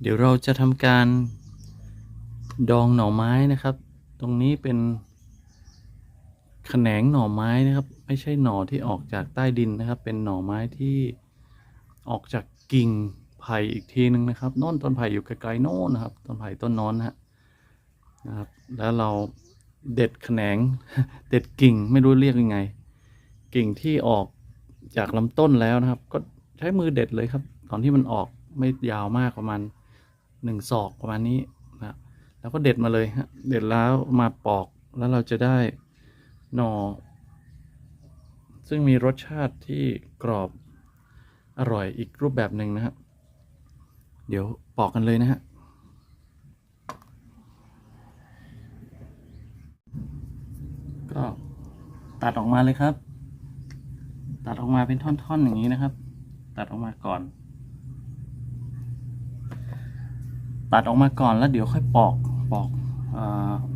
เดี๋ยวเราจะทำการดองหน่อไม้นะครับ ตรงนี้เป็นแขนงหน่อไม้นะครับ ไม่ใช่หน่อที่ออกจากใต้ดินนะครับ เป็นหน่อไม้ที่ออกจากกิ่งไผ่อีกทีนึงนะครับโน่นต้นไผ่อยู่ไกลๆโน่นนะครับต้นไผ่ต้นนอนนะฮะนะครับ แล้วเราเด็ดแขนงเด็ดกิ่งไม่รู้เรียกยังไง กิ่งที่ออกจากลำต้นแล้วนะครับ ก็ใช้มือเด็ดเลยครับ ตอนที่มันออกไม่ยาวมากประมาณ หนึ่งศอกประมาณนี้นะแล้วก็เด็ดมาเลยฮะเด็ดแล้วมาปอกแล้วเราจะได้หน่อ ซึ่งมีรสชาติที่กรอบอร่อยอีกรูปแบบหนึ่งนะครับเดี๋ยวปอกกันเลยนะฮะก็ตัดออกมาเลยครับ ตัดออกมาเป็นท่อนๆอย่างนี้นะครับ ตัดออกมาก่อน ตัดออกมาก่อนแล้วเดี๋ยวค่อยปอกปอกอ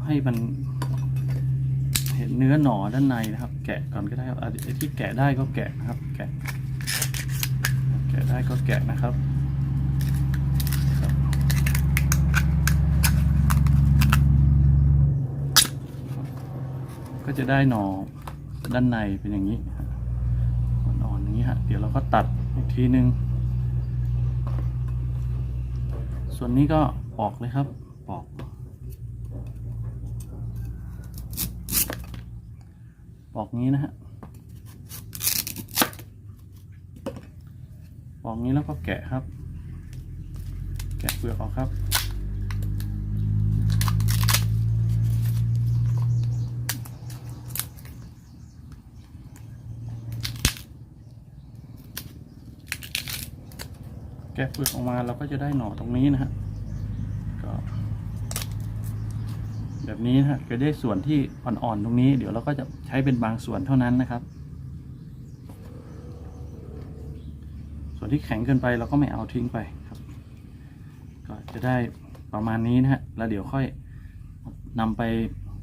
ให้มันเห็นเนื้อหนอด้านในนะครับ แกะก่อนก็ได้ครับไอ้ที่แกะได้ก็แกะนะครับ แกะ แกะได้ก็แกะนะครับก็จะได้หนอด้านในเป็นอย่างนี้อ่อนๆอย่างนี้ฮะ เดี๋ยวเราก็ตัดอีกทีนึง ส่วนนี้ก็ปอกเลยครับปอก ปอกงี้นะฮะปอกงี้แล้วก็แกะครับ แกะเปลือกออกครับ แกะเปลือกออกมาเราก็จะได้หน่อตรงนี้นะฮะก็แบบนี้นะฮะจะได้ส่วนที่อ่อนๆตรงนี้ เดี๋ยวเราก็จะใช้เป็นบางส่วนเท่านั้นนะครับ ส่วนที่แข็งเกินไปเราก็ไม่เอาทิ้งไปครับ ก็จะได้ประมาณนี้นะฮะแล้วเดี๋ยวค่อยนำไป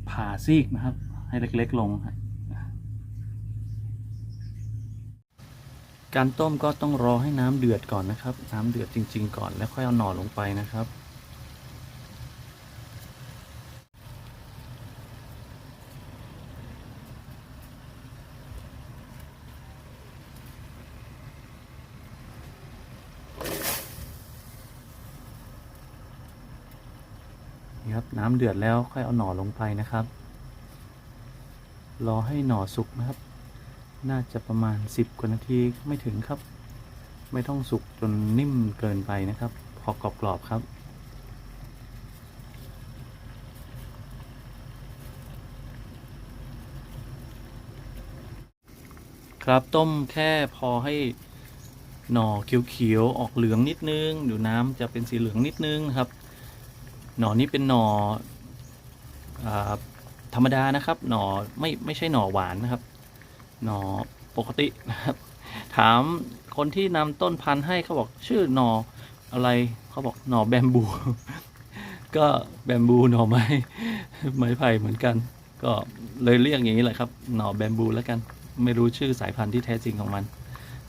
ผ่าซีกนะครับ ให้เล็กๆลงฮะ การต้มก็ต้องรอให้น้ำเดือดก่อนนะครับ น้ำเดือดจริง ๆ ก่อนแล้วค่อยเอาหน่อลงไปนะครับ นี่ครับน้ำเดือดแล้วค่อยเอาหน่อลงไปนะครับ รอให้หน่อสุกนะครับ น่าจะประมาณ 10 กว่านาทีไม่ถึงครับ ไม่ต้องสุกจนนิ่มเกินไปนะครับ พอกรอบๆครับ ครับต้มแค่พอให้หน่อเขียวๆออกเหลืองนิดนึงเดี๋ยวน้ำจะเป็นสีเหลืองนิดนึงครับ หน่อนี้เป็นหน่ออธรรมดานะครับ หน่อไม่ไม่ใช่หน่อหวานนะครับ หน่อปกตินะครับ ถามคนที่นำต้นพันธุ์ให้เขาบอกชื่อหน่ออะไรเขาบอกหน่อแบมบู ก็แบมบูหน่อไม้ไม้ไผ่เหมือนกัน ก็เลยเรียกอย่างนี้แหละครับ หน่อแบมบูแล้วกัน ไม่รู้ชื่อสายพันธุ์ที่แท้จริงของมัน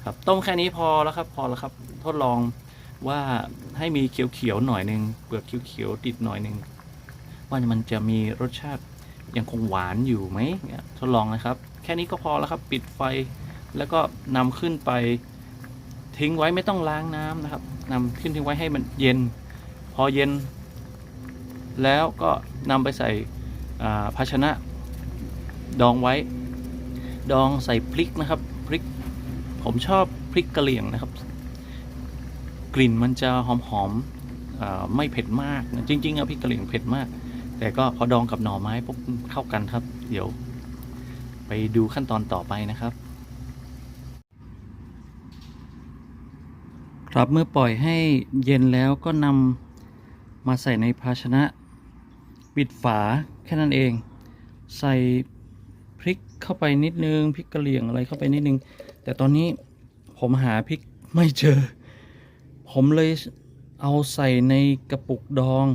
ครับต้มแค่นี้พอแล้วครับ พอแล้วครับ ทดลองว่าให้มีเขียวๆหน่อยหนึ่งเปลือกเขียวๆติดหน่อยหนึ่งว่ามันจะมีรสชาติยังคงหวานอยู่ไหมทดลองนะครับ แค่นี้ก็พอแล้วครับ ปิดไฟแล้วก็นำขึ้นไปทิ้งไว้ไม่ต้องล้างน้ำนะครับนำขึ้นทิ้งไว้ให้มันเย็น พอเย็น แล้วก็นำไปใส่ภาชนะดองไว้ ดองใส่พริกนะครับพริก ผมชอบพริกกะเหรี่ยงนะครับ กลิ่นมันจะหอมๆอ่าไม่เผ็ดมาก จริงๆอะพริกกะเหรี่ยงเผ็ดมาก แต่ก็พอดองกับหน่อไม้ปุ๊บเข้ากันครับ เดี๋ยว ไปดูขั้นตอนต่อไปนะครับ ครับเมื่อปล่อยให้เย็นแล้วก็นำมาใส่ในภาชนะ ปิดฝาแค่นั้นเอง ใส่พริกเข้าไปนิดนึงพริกกะเหรี่ยงอะไรเข้าไปนิดนึง แต่ตอนนี้ผมหาพริกไม่เจอ ผมเลยเอาใส่ในกระปุกดอง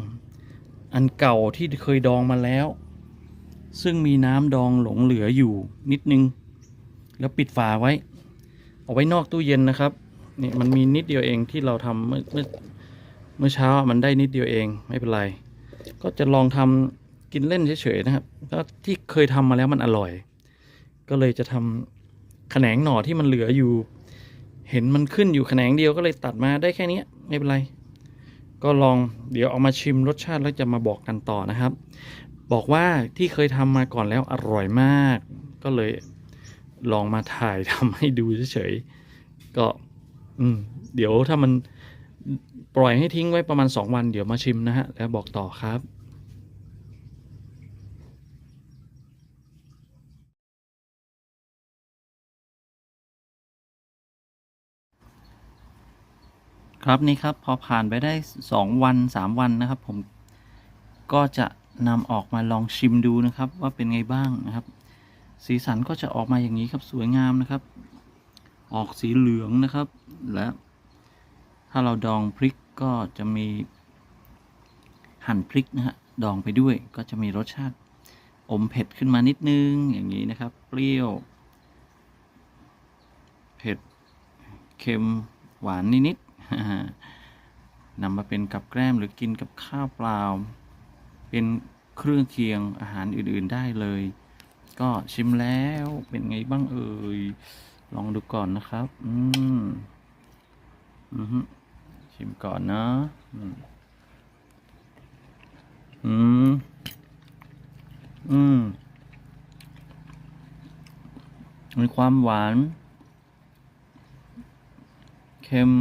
อันเก่าที่เคยดองมาแล้ว ซึ่งมีน้ำดองหลงเหลืออยู่นิดนึง แล้วปิดฝาไว้ เอาไว้นอกตู้เย็นนะครับนี่มันมีนิดเดียวเองที่เราทำเมื่อเมื่อเมื่อเช้ามันได้นิดเดียวเองไม่เป็นไร ก็จะลองทำกินเล่นเฉยๆนะครับแล้วที่เคยทำมาแล้วมันอร่อย ก็เลยจะทำแขนงหน่อที่มันเหลืออยู่ เห็นมันขึ้นอยู่แขนงเดียวก็เลยตัดมาได้แค่นี้ไม่เป็นไรก็ลองเดี๋ยวเอามาชิมรสชาติแล้วจะมาบอกกันต่อนะครับ บอกว่าที่เคยทำมาก่อนแล้วอร่อยมาก ก็เลยลองมาถ่ายทำให้ดูเฉยๆก็เดี๋ยวถ้ามันปล่อยให้ทิ้งไว้ประมาณ 2 วันเดี๋ยวมาชิมนะฮะ แล้วบอกต่อครับครับนี่ครับพอผ่านไปได้ 2 วัน 3 วันนะครับ ผมก็จะ นำออกมาลองชิมดูนะครับ ว่าเป็นไงบ้างนะครับ สีสันก็จะออกมาอย่างนี้ครับสวยงามนะครับ ออกสีเหลืองนะครับ และถ้าเราดองพริกก็จะมีหั่นพริกนะฮะดองไปด้วยก็จะมีรสชาติอมเผ็ดขึ้นมานิดนึงอย่างนี้นะครับ เปรี้ยว เผ็ดเค็มหวานนิดๆนำมาเป็นกับแกล้มหรือกินกับข้าวเปล่า เป็นเครื่องเคียงอาหารอื่นๆได้เลย ก็ชิมแล้วเป็นไงบ้างเอ่ยลองดูก่อนนะครับ อืมอือฮึชิมก่อนนะอืมอืมอืมมีความหวาน เค็ม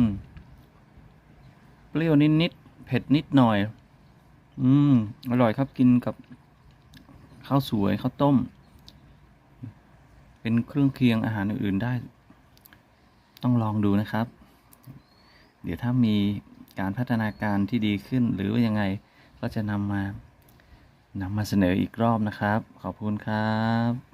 เปรี้ยวนิดๆเผ็ดนิดหน่อย อืม อร่อยครับกินกับ ข้าวสวยข้าวต้ม เป็นเครื่องเคียงอาหารอื่นๆได้ ต้องลองดูนะครับ เดี๋ยวถ้ามีการพัฒนาการที่ดีขึ้น หรือว่ายังไงก็จะนำมานำมาเสนออีกรอบนะครับ ขอบคุณครับ